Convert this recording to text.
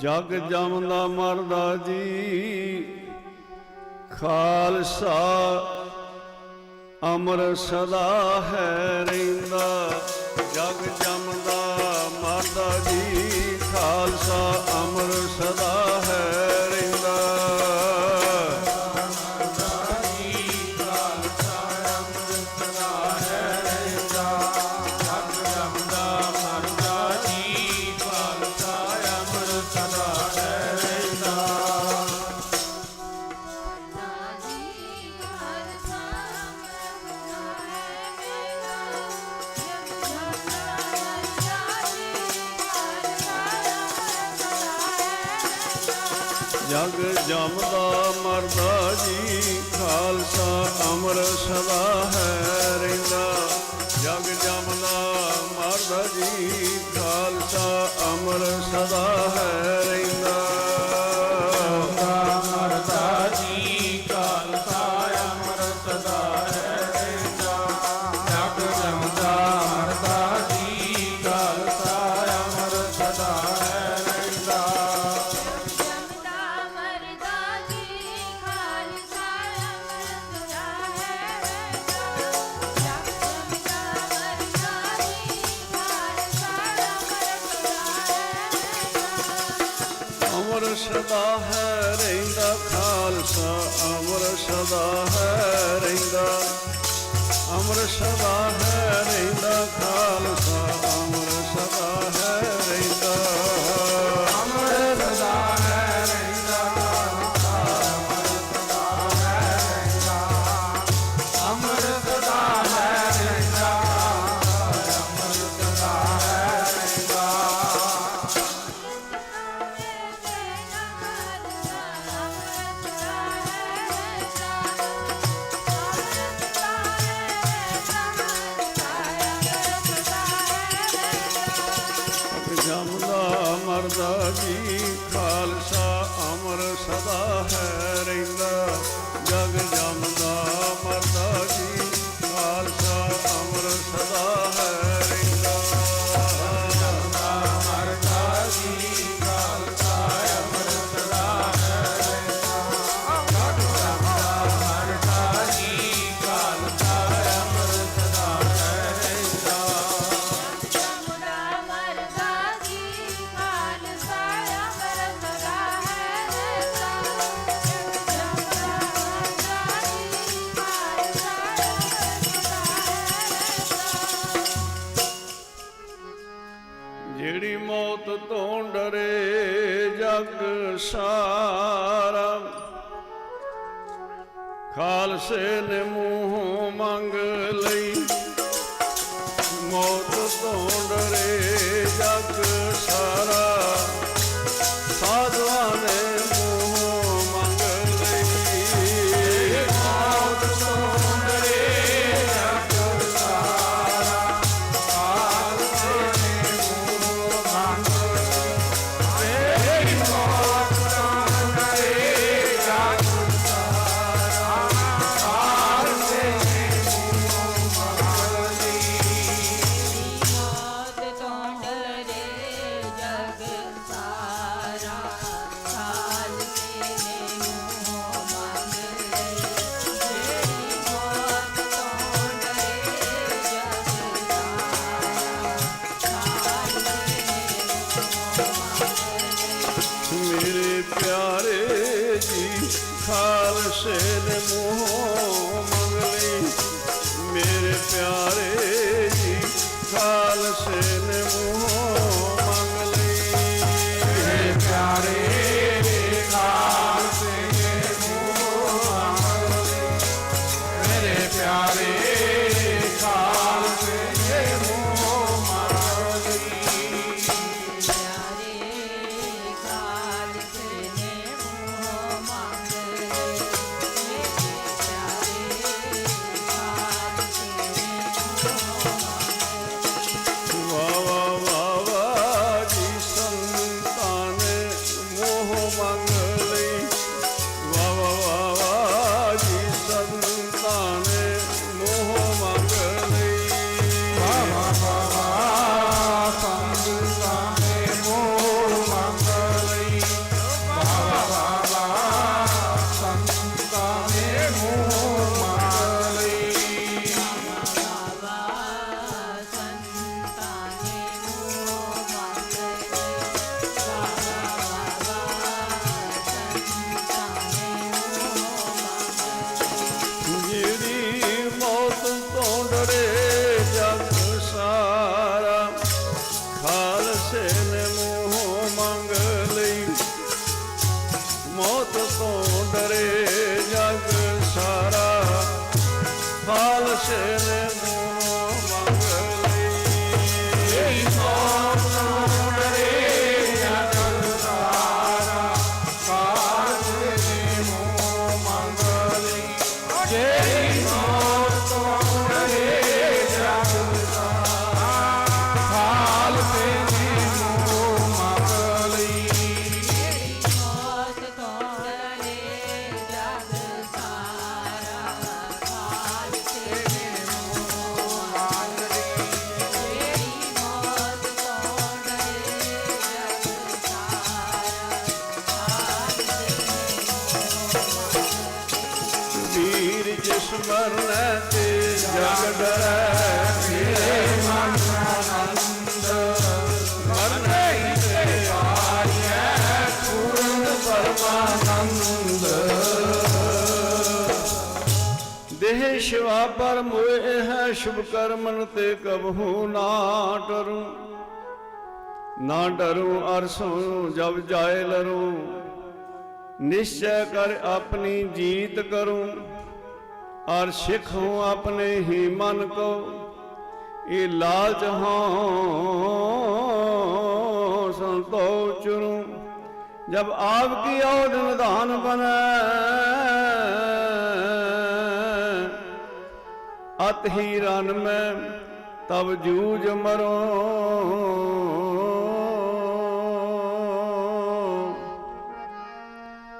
ਜਗ ਜਮਦਾ ਮਰਦਾ ਜੀ। ਖਾਲਸਾ ਅਮਰ ਸਦਾ ਹੈ ਰਹਿੰਦਾ। ਜਗ ਜਮਦਾ ਮਰਦਾ ਜੀ। ਜਗ ਜਮਦਾ, ਮਰਦਾ ਜੀ। ਖਾਲਸਾ ਅਮਰ ਸਦਾ ਹੈ, ਰਹਿੰਦਾ। ਜਗ ਜਮਦਾ, ਮਰਦਾ ਜੀ। ਖਾਲਸਾ ਅਮਰ ਸਦਾ ਹੈ। ਸਦਾ ਹੈ ਰਹਿੰਦਾ ਖਾਲਸਾ ਅਮਰ ਸਦਾ ਹੈ ਰਹਿੰਦਾ। ਅਮਰ ਸਦਾ ਸਦਾ ਕੀ ਖਾਲਸਾ ਅਮਰ ਸਦਾ ਹੈ। ਜਿਹੜੀ ਮੌਤ ਤੋਂ ਡਰੇ ਜਗ ਸਾਰਾ। ਖਾਲਸੇ ਨੇ ਮੂੰਹ मेरे मोह मंगली मेरे प्यारे one ਦੇਹ ਸ਼ਿਵਾ ਪਰ ਮੋਏ ਹੈ ਸ਼ੁਭ ਕਰਮਨ ਤੇ ਕਬਹੂ ਨਾ ਡਰੂ ਨਾ ਡਰੂ ਅਰਸੋਂ ਜਬ ਜਾਏ ਲਰੂ, ਨਿਸ਼ਚੈ ਕਰ ਆਪਣੀ ਜੀਤ ਕਰੂੰ। ਔਰ ਸਿੱਖੂ ਆਪਣੇ ਹੀ ਮਨ ਕੋ, ਇਹ ਲਾਲਚ ਹਾਂ ਸੰਤੋਖ ਚੁਰੂ ਜਬ ਆਪ ਕੀ ਔਧ ਨਿਧਾਨ ਬਨੈ ਅਤ ਹੀ ਰਨ ਮੈਂ, ਤਬ ਜੂਝ